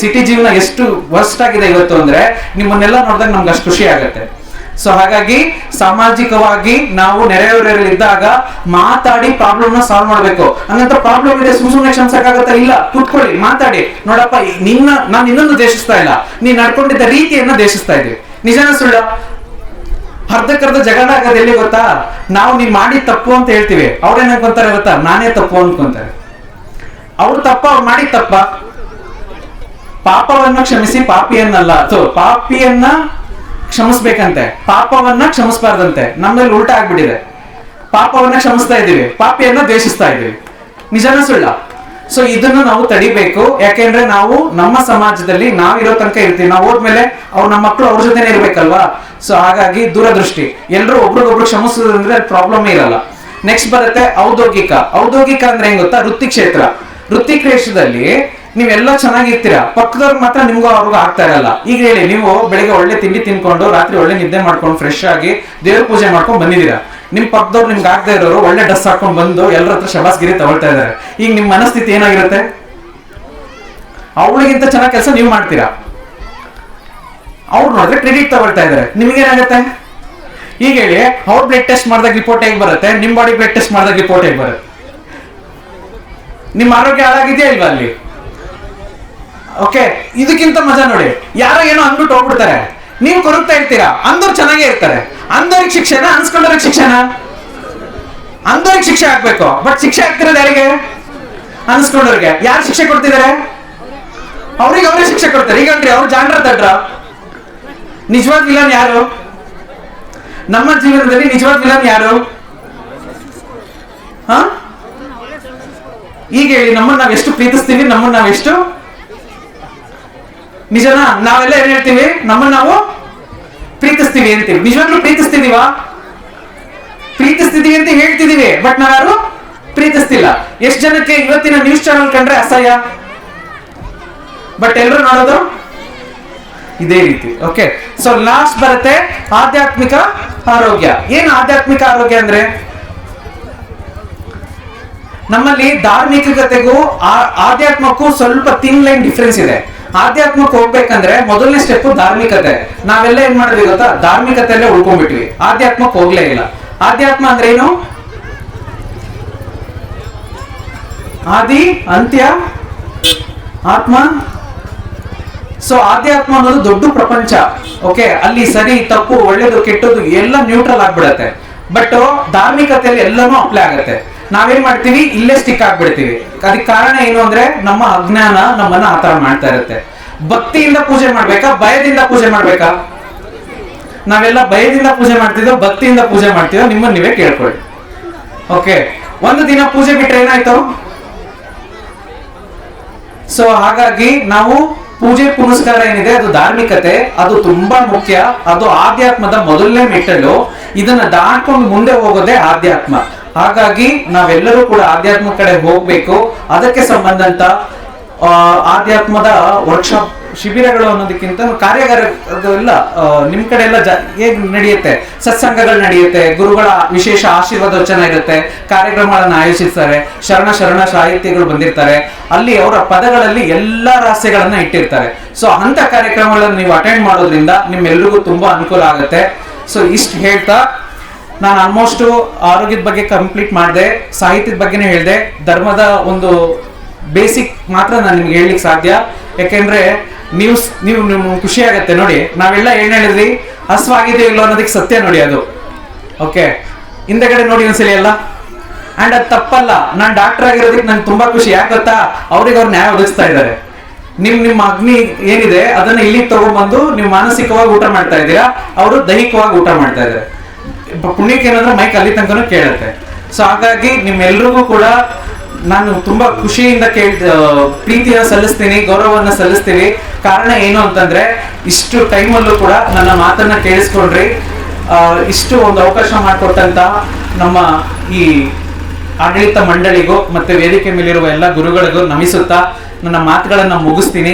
City ಜೀವನ ಎಷ್ಟು worst ಆಗಿದೆ ಇವತ್ತು ಅಂದ್ರೆ ನಿಮ್ಮನ್ನೆಲ್ಲ ನೋಡಿದಾಗ ನಮ್ಗೆ ಅಷ್ಟು ಖುಷಿ ಆಗತ್ತೆ. ಸೊ ಹಾಗಾಗಿ ಸಾಮಾಜಿಕವಾಗಿ ನಾವು ಇದ್ದಾಗ ಮಾತಾಡಿ ಪ್ರಾಬ್ಲಮ್ ಸಾಲ್ವ್ ಮಾಡಬೇಕು. ಹಂಗಂತ ಪ್ರಾಬ್ಲಮ್ ಇದೆ ಸುಮ್ ಸುಮ್ನೆ ಕ್ಷಮಿಸಕ್ಕಾಗತ್ತಾ ಇಲ್ಲ? ಕುತ್ಕೊಳ್ಳಿ, ಮಾತಾಡಿ. ನೋಡಪ್ಪ, ನಿನ್ನ, ನಾನು ಇನ್ನೊಂದು ದೇಶಿಸ್ತಾ ಇಲ್ಲ. ನೀನ್ ನಡ್ಕೊಂಡಿದ್ದ ರೀತಿಯನ್ನ ದೇಶಿಸ್ತಾ ಇದ್ದೀವಿ ನಿಜನ ಸುಳ್ಳ? ಅರ್ಧಕ್ಕರ್ಧ ಜಗಳ ಆಗೋದು ಎಲ್ಲಿ ಗೊತ್ತಾ? ನಾವು ನೀನ್ ಮಾಡಿ ತಪ್ಪು ಅಂತ ಹೇಳ್ತೀವಿ. ಅವ್ರೇನ್ ಅನ್ಕೊಂತಾರೆ ಗೊತ್ತಾ? ನಾನೇ ತಪ್ಪು ಅನ್ಕೊಂತಾರೆ. ಅವ್ರು ತಪ್ಪ, ಅವ್ರು ಮಾಡಿ ತಪ್ಪ. ಪಾಪವನ್ನು ಕ್ಷಮಿಸಿ ಪಾಪಿಯನ್ನಲ್ಲ. ಸೊ ಪಾಪಿಯನ್ನ ಕ್ಷಮಿಸ್ಬೇಕಂತೆ. ಪಾಪವನ್ನ ಕ್ಷಮಿಸ್ಬಾರ್ದಂತೆ. ನಮ್ಮಲ್ಲಿ ಉಲ್ಟಾ ಆಗ್ಬಿಟ್ಟಿದೆ. ಪಾಪವನ್ನ ಕ್ಷಮಿಸ್ತಾ ಇದೀವಿ ಪಾಪಿಯನ್ನ ದ್ವೇಷಿಸ್ತಾ ಇದೀವಿ ನಿಜನ ಸುಳ್ಳ? ಸೊ ಇದನ್ನ ನಾವು ತಡಿಬೇಕು. ಯಾಕೆಂದ್ರೆ ನಾವು ನಮ್ಮ ಸಮಾಜದಲ್ಲಿ ನಾವಿರೋ ತನಕ ಇರ್ತೀವಿ. ನಾವು ಹೋದ್ಮೇಲೆ ಅವ್ರ ನಮ್ಮ ಮಕ್ಕಳು ಅವ್ರ ಜೊತೆನೆ ಇರ್ಬೇಕಲ್ವಾ? ಸೊ ಹಾಗಾಗಿ ದೂರದೃಷ್ಟಿ. ಎಲ್ಲರೂ ಒಬ್ರಿಗೊಬ್ರು ಕ್ಷಮಿಸೋದಂದ್ರೆ ಪ್ರಾಬ್ಲಮ್ ಇರಲ್ಲ. ನೆಕ್ಸ್ಟ್ ಬರುತ್ತೆ ಔದ್ಯೋಗಿಕ. ಔದ್ಯೋಗಿಕ ಅಂದ್ರೆ ಹೆಂಗ್ ಗೊತ್ತಾ? ವೃತ್ತಿ ಕ್ಷೇತ್ರ ವೃತ್ತಿ ಕ್ಷೇತ್ರದಲ್ಲಿ ನೀವೆಲ್ಲ ಚೆನ್ನಾಗಿರ್ತೀರಾ? ಪಕ್ಕದವ್ರಿಗೆ ಮಾತ್ರ ನಿಮ್ಗೂ ಅವ್ರಿಗೂ ಆಗ್ತಾ ಇರಲ್ಲ. ಈಗ ಹೇಳಿ, ನೀವು ಬೆಳಿಗ್ಗೆ ಒಳ್ಳೆ ತಿಂಡಿ ತಿನ್ಕೊಂಡು, ರಾತ್ರಿ ಒಳ್ಳೆ ನಿದ್ದೆ ಮಾಡ್ಕೊಂಡು ಫ್ರೆಶ್ ಆಗಿ ದೇವ್ರ ಪೂಜೆ ಮಾಡ್ಕೊಂಡು ಬಂದಿದ್ದೀರಾ? ನಿಮ್ ಪಕ್ಕದವ್ರು ನಿಮ್ಗೆ ಆಗದೆ ಇರೋರು ಒಳ್ಳೆ ಡ್ರೆಸ್ ಹಾಕೊಂಡು ಬಂದು ಎಲ್ಲರ ಹತ್ರ ಶಬಾಸ್ಗಿರಿ ತಗೊಳ್ತಾ ಇದ್ದಾರೆ. ಈಗ ನಿಮ್ ಮನಸ್ಥಿತಿ ಏನಾಗಿರುತ್ತೆ? ಅವಳಿಗಿಂತ ಚೆನ್ನಾಗಿ ಕೆಲಸ ನೀವು ಮಾಡ್ತೀರಾ? ಅವ್ರು ನೋಡಿದ್ರೆ ಕ್ರೆಡಿಟ್ ತಗೊಳ್ತಾ ಇದಾರೆ ನಿಮ್ಗೇನಾಗುತ್ತೆ ಈಗ ಹೇಳಿ, ಅವ್ರ ಬ್ಲಡ್ ಟೆಸ್ಟ್ ಮಾಡಿದಾಗ ರಿಪೋರ್ಟ್ ಹೇಗೆ ಬರುತ್ತೆ? ನಿಮ್ ಬಾಡಿ ಬ್ಲಡ್ ಟೆಸ್ಟ್ ಮಾಡಿದಾಗ ರಿಪೋರ್ಟ್ ಹೇಗೆ ಬರುತ್ತೆ? ನಿಮ್ಮ ಆರೋಗ್ಯ ಹಾಳಾಗಿದೆಯಾ ಇಲ್ವಾ ಅಲ್ಲಿ? ಓಕೆ ಇದಕ್ಕಿಂತ ಮಜಾ ನೋಡಿ. ಯಾರೋ ಏನೋ ಅಂದ್ಬಿಟ್ಟು ಹೋಗ್ಬಿಡ್ತಾರೆ. ನೀವು ಕೊರಗ್ತಾ ಇರ್ತೀರಾ? ಅಂದವ್ರು ಚೆನ್ನಾಗೇ ಇರ್ತಾರೆ. ಅಂದವ್ರಿಗೆ ಶಿಕ್ಷಣ ಅನ್ಸ್ಕೊಂಡವ್ರಿಗೆ ಶಿಕ್ಷೆನ? ಅಂದವ್ರಿಗೆ ಶಿಕ್ಷೆ ಆಗ್ಬೇಕು. ಬಟ್ ಶಿಕ್ಷೆ ಆಗ್ತಿರೋದು ಯಾರಿಗೆ? ಅನ್ಸ್ಕೊಂಡವ್ರಿಗೆ. ಯಾರು ಶಿಕ್ಷೆ ಕೊಡ್ತಿದ್ದಾರೆ ಅವ್ರಿಗೆ ಅವರೇ ಶಿಕ್ಷೆ ಕೊಡ್ತಾರೆ. ಈಗ ಅಂದ್ರೆ ಅವ್ರು ಜಾಂಡ್ರ ತಡ್ರ ನಿಜವಾದ ವಿಲನ್ ಯಾರು? ನಮ್ಮ ಜೀವನದಲ್ಲಿ ನಿಜವಾದ ವಿಲನ್ ಯಾರು? ಹಾ? ಈಗ ಹೇಳಿ, ನಮ್ಮನ್ನ ನಾವೆಷ್ಟು ಪ್ರೀತಿಸ್ತೀವಿ? ನಮ್ಮನ್ನ ನಾವೆಷ್ಟು ನಿಜನಾ, ನಾವೆಲ್ಲ ಏನ್ ಹೇಳ್ತೀವಿ? ನಮ್ಮನ್ನ ನಾವು ಪ್ರೀತಿಸ್ತೀವಿ ಅಂತೀವಿ. ನಿಜವಾಗ್ಲೂ ಪ್ರೀತಿಸ್ತಿದೀವಾ ಪ್ರೀತಿಸ್ತಿದೀವಿ ಅಂತ ಹೇಳ್ತಿದೀವಿ ಬಟ್ ನಾವ್ಯಾರು ಪ್ರೀತಿಸ್ತಿಲ್ಲ. ಎಷ್ಟು ಜನಕ್ಕೆ ಇವತ್ತಿನ ನ್ಯೂಸ್ ಚಾನಲ್ ಕಂಡ್ರೆ ಅಸಹ್ಯ? ಬಟ್ ಎಲ್ಲರೂ ನೋಡೋದು ಇದೇ ರೀತಿ ಓಕೆ ಸೊ ಲಾಸ್ಟ್ ಬರುತ್ತೆ ಆಧ್ಯಾತ್ಮಿಕ ಆರೋಗ್ಯ. ಏನು ಆಧ್ಯಾತ್ಮಿಕ ಆರೋಗ್ಯ ಅಂದ್ರೆ? ನಮ್ಮಲ್ಲಿ ಧಾರ್ಮಿಕತೆಗೂ ಆಧ್ಯಾತ್ಮಕ್ಕೂ ಸ್ವಲ್ಪ ತಿನ್ ಲೈನ್ ಡಿಫ್ರೆನ್ಸ್ ಇದೆ. ಆಧ್ಯಾತ್ಮಕ್ಕೆ ಹೋಗ್ಬೇಕಂದ್ರೆ ಮೊದಲನೇ ಸ್ಟೆಪ್ ಧಾರ್ಮಿಕತೆ. ನಾವೆಲ್ಲ ಏನ್ ಮಾಡಿದ್ವಿ ಗೊತ್ತಾ? ಧಾರ್ಮಿಕತೆಯಲ್ಲೇ ಉಳ್ಕೊಂಡ್ಬಿಟ್ವಿ. ಆಧ್ಯಾತ್ಮಕ್ಕೆ ಹೋಗ್ಲೇ ಇಲ್ಲ. ಆಧ್ಯಾತ್ಮ ಅಂದ್ರೆ ಏನು? ಆದಿ, ಅಂತ್ಯ, ಆತ್ಮ. ಸೊ ಆಧ್ಯಾತ್ಮ ಅನ್ನೋದು ದೊಡ್ಡ ಪ್ರಪಂಚ. ಓಕೆ ಅಲ್ಲಿ ಸರಿ, ತಪ್ಪು, ಒಳ್ಳೇದು, ಕೆಟ್ಟದ್ದು ಎಲ್ಲ ನ್ಯೂಟ್ರಲ್ ಆಗ್ಬಿಡತ್ತೆ. ಬಟ್ ಧಾರ್ಮಿಕತೆಯಲ್ಲಿ ಎಲ್ಲನೂ ಅಪ್ಲೈ ಆಗತ್ತೆ. ನಾವೇನ್ ಮಾಡ್ತೀವಿ? ಇಲ್ಲೇ ಸ್ಟಿಕ್ ಆಗ್ಬಿಡ್ತೀವಿ. ಅದಕ್ಕೆ ಕಾರಣ ಏನು ಅಂದ್ರೆ ನಮ್ಮ ಅಜ್ಞಾನ ನಮ್ಮನ್ನ ಆತರ ಮಾಡ್ತಾ ಇರುತ್ತೆ. ಭಕ್ತಿಯಿಂದ ಪೂಜೆ ಮಾಡ್ಬೇಕಾ? ಭಯದಿಂದ ಪೂಜೆ ಮಾಡ್ಬೇಕಾ? ನಾವೆಲ್ಲ ಭಯದಿಂದ ಪೂಜೆ ಮಾಡ್ತಿದ್ದೋ ಭಕ್ತಿಯಿಂದ ಪೂಜೆ ಮಾಡ್ತೀವೋ, ನಿಮ್ಮನ್ನ ನೀವೇ ಕೇಳ್ಕೊಳ್ಳಿ. ಓಕೆ ಒಂದು ದಿನ ಪೂಜೆ ಬಿಟ್ಟರೆ ಏನಾಯ್ತು? ಸೊ ಹಾಗಾಗಿ ನಾವು ಪೂಜೆ ಪುನಸ್ಕಾರ ಏನಿದೆ, ಅದು ಧಾರ್ಮಿಕತೆ, ಅದು ತುಂಬಾ ಮುಖ್ಯ, ಅದು ಆಧ್ಯಾತ್ಮದ ಮೊದಲನೇ ಮೆಟ್ಟಲು. ಇದನ್ನ ದಾಟ್ಕೊಂಡು ಮುಂದೆ ಹೋಗೋದೇ ಆಧ್ಯಾತ್ಮ. ಹಾಗಾಗಿ ನಾವೆಲ್ಲರೂ ಕೂಡ ಆಧ್ಯಾತ್ಮ ಕಡೆ ಹೋಗ್ಬೇಕು. ಅದಕ್ಕೆ ಸಂಬಂಧಂತ ಆಧ್ಯಾತ್ಮದ ವರ್ಕ್ಶಾಪ್ ಶಿಬಿರಗಳು ಅನ್ನೋದಕ್ಕಿಂತ ಕಾರ್ಯಾಗಾರ ನಿಮ್ ಕಡೆ ಎಲ್ಲ ಹೇಗ್ ನಡೆಯುತ್ತೆ? ಸತ್ಸಂಗಗಳು ನಡೆಯುತ್ತೆ, ಗುರುಗಳ ವಿಶೇಷ ಆಶೀರ್ವಾದ ವಚನ ಇರುತ್ತೆ, ಕಾರ್ಯಕ್ರಮಗಳನ್ನ ಆಯೋಜಿಸ್ತಾರೆ, ಶರಣ ಶರಣ ಸಾಹಿತ್ಯಗಳು ಬಂದಿರ್ತಾರೆ. ಅಲ್ಲಿ ಅವರ ಪದಗಳಲ್ಲಿ ಎಲ್ಲಾ ರಹಸ್ಯಗಳನ್ನ ಇಟ್ಟಿರ್ತಾರೆ. ಸೊ ಅಂತ ಕಾರ್ಯಕ್ರಮಗಳನ್ನು ನೀವು ಅಟೆಂಡ್ ಮಾಡೋದ್ರಿಂದ ನಿಮ್ಮೆಲ್ರಿಗೂ ತುಂಬಾ ಅನುಕೂಲ ಆಗುತ್ತೆ. ಸೊ ಇಷ್ಟು ಹೇಳ್ತಾ ನಾನು ಆಲ್ಮೋಸ್ಟು ಆರೋಗ್ಯದ ಬಗ್ಗೆ ಕಂಪ್ಲೀಟ್ ಮಾಡಿದೆ, ಸಾಹಿತ್ಯದ ಬಗ್ಗೆನೇ ಹೇಳಿದೆ. ಧರ್ಮದ ಒಂದು ಬೇಸಿಕ್ ಮಾತ್ರ ನಾನು ನಿಮ್ಗೆ ಹೇಳಲಿಕ್ಕೆ ಸಾಧ್ಯ. ಯಾಕೆಂದ್ರೆ ನೀವು ನೀವು ನಿಮ್ಗೆ ಖುಷಿ ಆಗತ್ತೆ ನೋಡಿ. ನಾವೆಲ್ಲ ಏನ್ ಹೇಳಿದ್ರಿ ಹಸ್ವಾಗಿದೆಯೋ ಇಲ್ಲೋ ಅನ್ನೋದಕ್ಕೆ ಸತ್ಯ ನೋಡಿ ಅದು. ಓಕೆ ಹಿಂದೆಗಡೆ ನೋಡಿ ಒಂದ್ಸಲಿ ಎಲ್ಲ. ಆ್ಯಂಡ್ ಅದು ತಪ್ಪಲ್ಲ. ನಾನು ಡಾಕ್ಟರ್ ಆಗಿರೋದಕ್ಕೆ ನಂಗೆ ತುಂಬಾ ಖುಷಿ. ಯಾಕೆ ಗೊತ್ತಾ? ಅವ್ರಿಗೆ ಅವ್ರು ನ್ಯಾಯ ಒದಗಿಸ್ತಾ ಇದ್ದಾರೆ. ನಿಮ್, ನಿಮ್ಮ ಅಗ್ನಿ ಏನಿದೆ, ಅದನ್ನ ಇಲ್ಲಿಗೆ ತಗೊಂಡ್ಬಂದು ನೀವು ಮಾನಸಿಕವಾಗಿ ಊಟ ಮಾಡ್ತಾ ಇದ್ದೀರಾ? ಅವರು ದೈಹಿಕವಾಗಿ ಊಟ ಮಾಡ್ತಾ ಇದ್ದಾರೆ. ಪುಣ್ಯಕ್ಕೆ ಏನಂದ್ರೆ ಮೈಕ್ ಅಲ್ಲಿ ತನಕನೂ ಕೇಳುತ್ತೆ. ಸೊ ಹಾಗಾಗಿ ನಿಮ್ಮೆಲ್ರಿಗೂ ಕೂಡ ನಾನು ತುಂಬಾ ಖುಷಿಯಿಂದ ಕೇಳ್ ಪ್ರೀತಿಯ ಸಲ್ಲಿಸ್ತೀನಿ, ಗೌರವವನ್ನ ಸಲ್ಲಿಸ್ತೀನಿ. ಕಾರಣ ಏನು ಅಂತಂದ್ರೆ, ಇಷ್ಟು ಟೈಮಲ್ಲೂ ಕೂಡ ನನ್ನ ಮಾತನ್ನ ಕೇಳಿಸ್ಕೊಂಡ್ರಿ. ಇಷ್ಟು ಒಂದು ಅವಕಾಶ ಮಾಡಿಕೊಟ್ಟಂತ ನಮ್ಮ ಈ ಆಡಳಿತ ಮಂಡಳಿಗೂ ಮತ್ತೆ ವೇದಿಕೆ ಮೇಲಿರುವ ಎಲ್ಲ ಗುರುಗಳಿಗೂ ನಮಿಸುತ್ತಾ ನನ್ನ ಮಾತುಗಳನ್ನ ಮುಗಿಸ್ತೀನಿ.